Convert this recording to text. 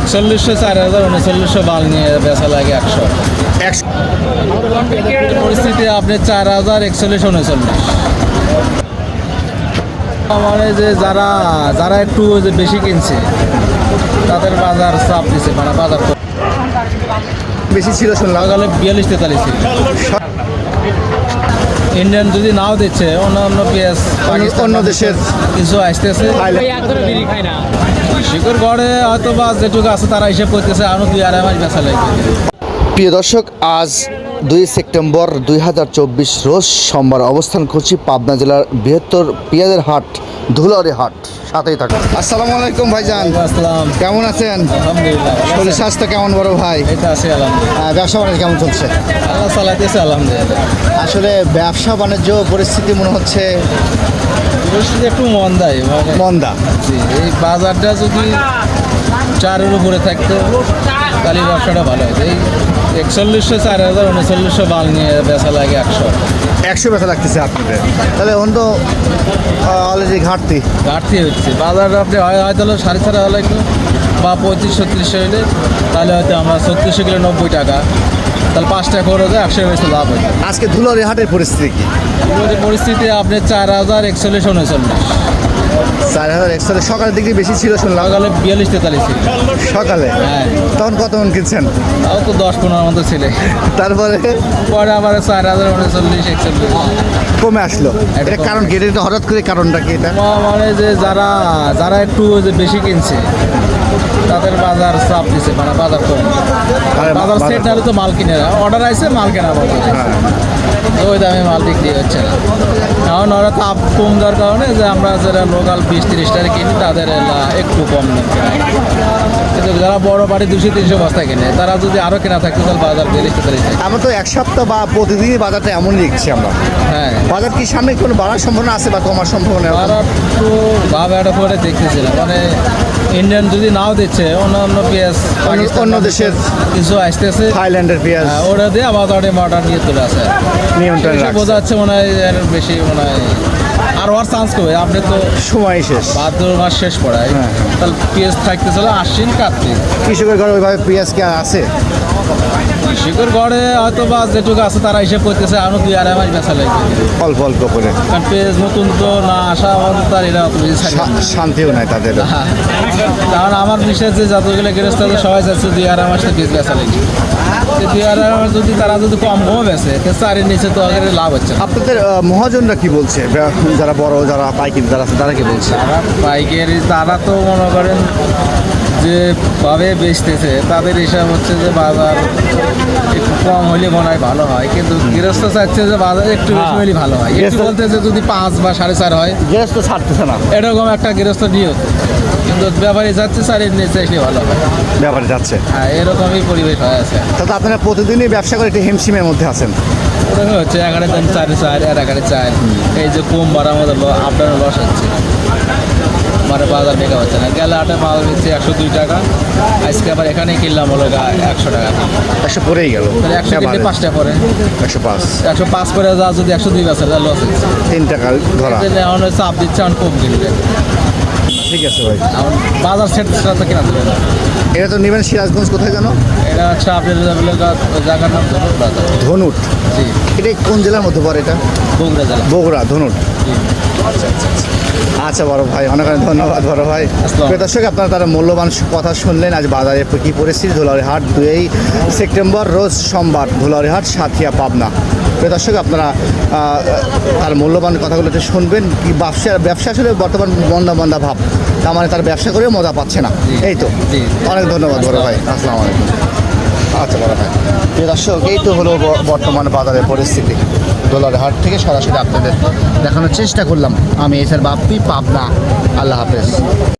একচল্লিশশো চার হাজার উনচল্লিশশো বাল নিয়ে বেচা লাগে একশো। পরিস্থিতি আপনি চার হাজার একচল্লিশ উনচল্লিশ। মানে যে যারা যারা একটু যে বেশি কিনছে তাদের বাজার চাপ দিছে মানে বাজার। বেশি ছিল শুনলাম। বিয়াল্লিশ তেতাল্লিশ ছিল। ইন্ডিয়ান যদি নাও দিচ্ছে অন্য অন্য পেঁয়াজ পাকিস্তান অন্য দেশের কিছু আসতেছে। শিকড় গড়ে হয়তো বা যেটুকু আছে তারা হিসেব করতেছে আরও দুই আড়াই মাস বেচা লাগবে প্রিয় দর্শক আজ দুই সেপ্টেম্বর দুই হাজার চব্বিশ রোজ সোমবার অবস্থান করছি পাবনা জেলার বৃহত্তর পেঁয়াজের হাট। ধুলারি হাট সাথেই থাকুন। আসসালামু আলাইকুম ভাইজান। আসসালাম। কেমন আছেন? আলহামদুলিল্লাহ শরীর স্বাস্থ্য কেমন বড় ভাই? এটা আছে আলহামদুলিল্লাহ। ব্যবসা বাণিজ্য কেমন চলছে? আল্লাহ চালাইতেছে আলহামদুলিল্লাহ। আসলে ব্যবসা বাণিজ্য পরিস্থিতি মনে হচ্ছে পরিস্থিতি একটু মন দেয় মানে মন্দা। জি, এই বাজারটা যদি চারের উপরে থাকতো তাহলে ব্যবসাটা ভালো হতো। এই একচল্লিশশো চার হাজার উনচল্লিশশো বাল নিয়ে বেচা লাগে একশো। একশো ব্যথা লাগতেছে আপনাদের। তাহলে তো অলরেডি ঘাটতি। ঘাটতি হচ্ছে। বাজারটা আপনি হয় হয়তো সাড়ে চার হলে একটু বা পঁয়ত্রিশ ছত্রিশশো হলে তাহলে হয়তো আমরা ছত্রিশশো কিলো নব্বই টাকা। তাহলে পাঁচ টাকা করে দেয় একশো বেশি লাভ হয়। আজকে ধুলারি হাটের পরিস্থিতি কি? এবারে পরিস্থিতি আপনি চার হাজার একচল্লিশ উনচল্লিশ। চার হাজার একশো সকালের দিকে বেশি ছিল শুনলাম। সকালে বিয়াল্লিশ তেতাল্লিশ ছিল। সকালে? হ্যাঁ। তখন কত মন কিনছেন? তাও তো দশ পনেরো মতো ছিল। তারপরে? পরে আবার চার হাজার উনচল্লিশ একচল্লিশ। কমে আসলো। এটা কারণ কি? এটা হঠাৎ করে কারণটা কি এটা? মানে যে যারা যারা একটু যে বেশি কিনছে তাদের বাজার চাপ দিছে মানে বাজার কম। বাজার সেট তো মাল কিনে না অর্ডার আছে মাল কেনা বাজার তো ওই দামে মাল বিক্রি হচ্ছে না। কারণ ওরা তাপ কম দেওয়ার কারণে যে আমরা যারা লোকাল বিশ তিরিশ টাকা কিনি তাদের এলা একটু কম কিন্তু যারা বড় বাড়ি দুশো তিনশো বস্তা কিনে তারা যদি আরও কেনা থাকতো তাহলে বাজার বিয়াল্লিশ তেতাল্লিশ। আমরা তো এক সপ্তাহ বা প্রতিদিনই বাজারটা এমন লিখছি আমরা। হ্যাঁ। বাজার কি সামনে কোনো বাড়ার সম্ভাবনা আছে বা কমার সম্ভাবনা তারা একটু ভাবে একটা করে দেখতেছিলাম মানে ইন্ডিয়ান যদি নাও দিচ্ছে অন্য অন্য পেঁয়াজ অন্য দেশের কিছু আসতেছে থাইল্যান্ডের পেঁয়াজ। হ্যাঁ, ওরা দিয়ে আবার তাহলে অর্ডার নিয়ে চলে আসে। নিয়ন্ত্রণ বোঝা যাচ্ছে মনে হয় এর বেশি মনে হয় আর হওয়ার চান্স কবে আপনি তো সময় শেষ। ভাদ্র মাস শেষ পড়ায়। তাহলে তাহলে পেঁয়াজ চলে আশ্বিন কার্তিক। কৃষকের ঘরে ওইভাবে পেঁয়াজ কি আছে? শিকড় গড়ে হয়তো বা যেটুকু আছে তারা হিসেব করতেছে আরও দুই আড়াই মাস বেচা লাগবে অল্প অল্প করে। কারণ পেঁয়াজ নতুন তো না আসা আমাদের তার এরা অত বেশি শান্তিও নাই তাদের। হ্যাঁ। কারণ আমার বিশেষ যে যতগুলো গৃহস্থ আছে সবাই চাচ্ছে দুই আড়াই মাসে বীজ বেচা লাগবে দুই আড়াই মাস যদি তারা যদি কম কম বেছে চারের নিচে তো আগে লাভ হচ্ছে আপনাদের মহাজনরা কি বলছে? যারা বড় যারা পাইকারি যারা আছে তারা কি বলছে? পাইকারি তারা তো মনে করেন যে ভাবে বেচতেছে তাদের হিসাব হচ্ছে যে বাজার একটু কম হলে মনে হয় ভালো হয়। কিন্তু গৃহস্থ চাচ্ছে যে বাজার একটু বেশি হলে ভালো হয়। একটু বলতে যে যদি পাঁচ বা সাড়ে চার হয় গৃহস্থ ছাড়তেছে না। এরকম একটা গৃহস্থ নিয়ত কিন্তু ব্যাপারী যাচ্ছে চারের নিচে আসলে ভালো হয়। ব্যাপারে যাচ্ছে। হ্যাঁ এরকমই পরিবেশ হয়ে আছে। তাতে আপনারা প্রতিদিনই ব্যবসা করে একটি হিমশিমের মধ্যে আছেন? ওরকম হচ্ছে এগারো দাম চারে চার আর এগারো চার। এই যে কম বাড়ার মধ্যে আপনার লস হচ্ছে। মানে বাজার বেকার হচ্ছে না। গেলে আটে মাল দিচ্ছে একশো দুই টাকা। আজকে আবার এখানে কিনলাম হলো একশো টাকা। একশো পরেই গেল। একশো কিনলে পাঁচটা পরে। একশো পাঁচ। একশো পাঁচ করে যা যদি একশো দুই বছর যা লস হচ্ছে তিন টাকা ধরা। এখন হচ্ছে চাপ দিচ্ছে এখন কম কিনবে। ঠিক আছে ভাই। বাজার সেট সেটা তো কেনা দেবে এটা তো নেবেন সিরাজগঞ্জ কোথায় জানো? এটা হচ্ছে আপনার জায়গার নাম ধনুট জি। এটা কোন জেলার মধ্যে পড়ে এটা? বগুড়া জেলা। বগুড়া ধনুট। জি। আচ্ছা। বড় ভাই অনেক অনেক ধন্যবাদ বড় ভাই। দর্শক আপনারা তারা মূল্যবান কথা শুনলেন। আজ বাজারে কি পরিস্থিতি? ধুলারি হাট দুই সেপ্টেম্বর রোজ সোমবার ধুলারি হাট সাথিয়া পাবনা। দর্শক আপনারা তার মূল্যবান কথাগুলো কথাগুলোতে শুনবেন কি ব্যবসা ব্যবসা আসলে বর্তমান মন্দা মন্দা ভাব। তার মানে তার ব্যবসা করেও মজা পাচ্ছে না। এই তো। অনেক ধন্যবাদ বড় ভাই। আসসালামু আলাইকুম। আচ্ছা বড় ভাই। প্রিয় দর্শক, এই তো হলো বর্তমান বাজারের পরিস্থিতি। ডলার হাট থেকে সরাসরি আপনাদের দেখানোর চেষ্টা করলাম। আমি এসের বাপ্পি, পাবনা। আল্লাহ হাফেজ।